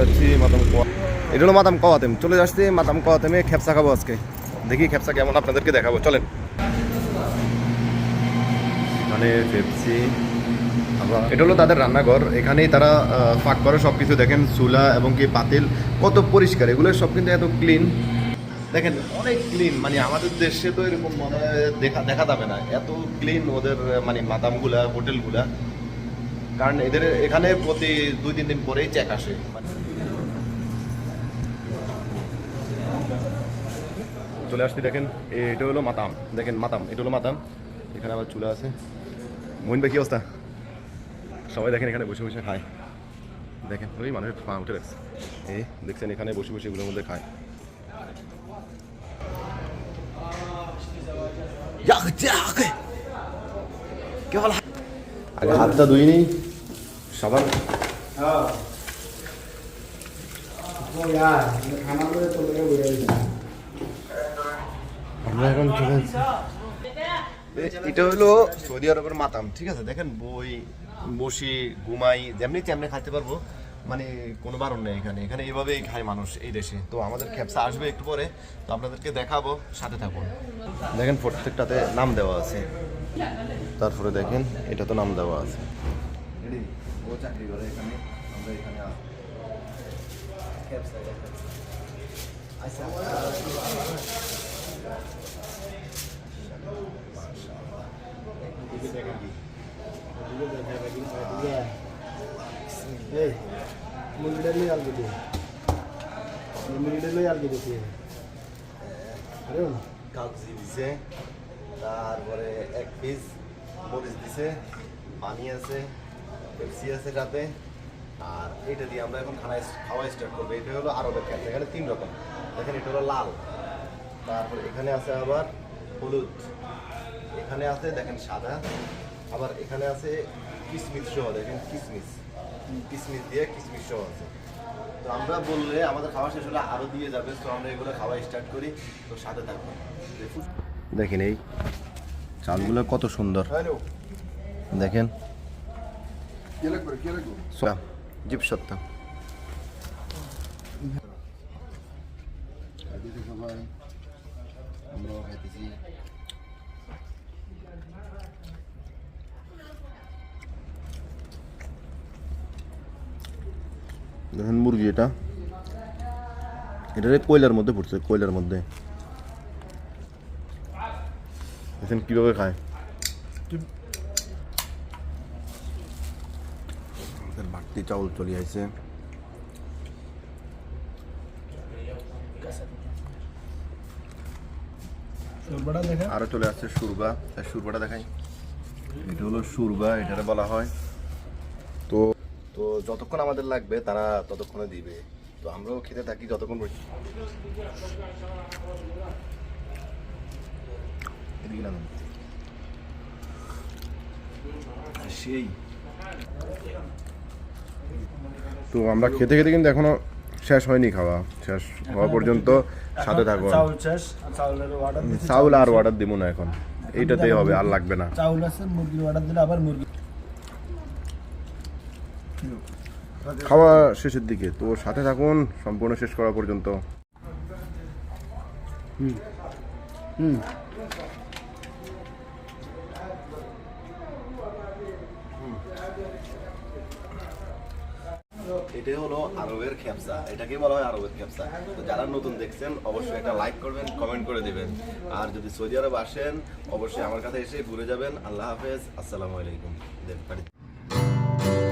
যাচ্ছি মাতাম কোয়া এটা হলো মাতাম কোয়াতেম। চলে যাচ্ছি মাতাম কোয়াতেমে খেপসা খাব আজকে। দেখি খেপসা কেমন, আপনাদেরকে দেখাবো। চলেন। মানে পেপসি এটা হলো তাদের রান্নাঘর। এখানেই তারা পাক করে সব কিছু দেখেন চুলা এবং কি পাতিল, কত পরিষ্কার। এগুলো সব কিন্তু এত ক্লিন দেখেন, অনেক ক্লিন মানে আমাদের দেশে তো এরকম মনে দেখা দেখা যাবে না। এত ক্লিন ওদের মানে মাদামগুলা, হোটেলগুলা। কারণ এদের, এখানে প্রতি দুই তিন দিন পরেই চেক আসে। চলে আসছি দেখেন এটা হলো মাতাম। দেখেন মাতাম এটা হলো মাতাম। এখানে আবার চুলা আছে। মহিন ভাই কি অবস্থা? সবাই দেখেন এখানে বসে বসে খায়। দেখেন ওই মানুষের পা উঠে রাখছে এই দেখছেন এখানে বসে বসে এগুলোর মধ্যে খায়। আগে হাতটা ধুই নি সাবান। আমরা এখন চলে এটা হলো সৌদি আরবের মাতাম ঠিক আছে? দেখেন বই বসি ঘুমাই যেমনি তেমনি খাইতে পারব। মানে কোনো বারণ নেই এখানে। এখানে এভাবেই খায় মানুষ এই দেশে। তো আমাদের খেপসা আসবে একটু পরে। তো আপনাদেরকে দেখাবো সাথে থাকুন। দেখেন প্রত্যেকটাতে নাম দেওয়া আছে। তারপরে দেখেন এটা তো নাম দেওয়া আছে। ও চাকরি করে এখানে। আমরা এখানে আসি। খেপসা দেখেন। আচ্ছা দিছে তারপরে এক পিস মরিচ দিছে পানি আছে পেপসি আছে সাথে আর এটা দিয়ে আমরা এখন খানা খাওয়া স্টার্ট করব এটা হলো আরবের ক্যাপ এখানে তিন রকম দেখেন এটা হলো লাল তারপরে এখানে আছে আবার হলুদ। এখানে আছে দেখেন সাদা। আবার এখানে আছে কিসমিস সহ দেখেন কিসমিস। কিসমিস দিয়ে কিসমিস সহ আছে। তো আমরা বললে আমাদের খাওয়া শেষ হলে আরও দিয়ে যাবে তো আমরা এগুলো খাওয়া স্টার্ট করি তো সাথে থাকব দেখেন। এই চালগুলো কত সুন্দর। হ্যালো দেখেন। জীব সত্তা খাইতেছি সবাই আমরাও খাইতেছি দেখেন মুরগি এটা। এটা কয়লার মধ্যে পড়ছে কয়লার মধ্যে। দেখেন কীভাবে খায়। বাড়তি চাউল চলে আসছে। আরও চলে আসছে সুরবা। সুরবাটা দেখাই। এটা হলো সুরবা এটারে বলা হয়। তো যতক্ষণ আমাদের লাগবে তারা ততক্ষণে দিবে। তো আমরাও খেতে থাকি যতক্ষণ। সেই। তো আমরা খেতে খেতে কিন্তু এখনও শেষ হয়নি খাওয়া। শেষ হওয়া পর্যন্ত সাথে থাকুন চাউল আর চাউলের অর্ডার দিছি চাউল আর অর্ডার দিব না এখন। এইটাতেই হবে আর লাগবে না। চাউল আছে মুরগির অর্ডার দিলে আবার মুরগি খাওয়া শেষের দিকে। তো সাথে থাকুন সম্পূর্ণ শেষ করা পর্যন্ত। হুম। এটাই হলো আরবের খেপসা এটাকে বলা হয় আরবের খেপসা তো যারা নতুন দেখছেন অবশ্যই একটা লাইক করবেন কমেন্ট করে দিবেন। আর যদি সৌদি আরব আসেন অবশ্যই আমার কাছে এসে ঘুরে যাবেন। আল্লাহ হাফেজ। আসসালামু আলাইকুম। দেন, বাড়ি-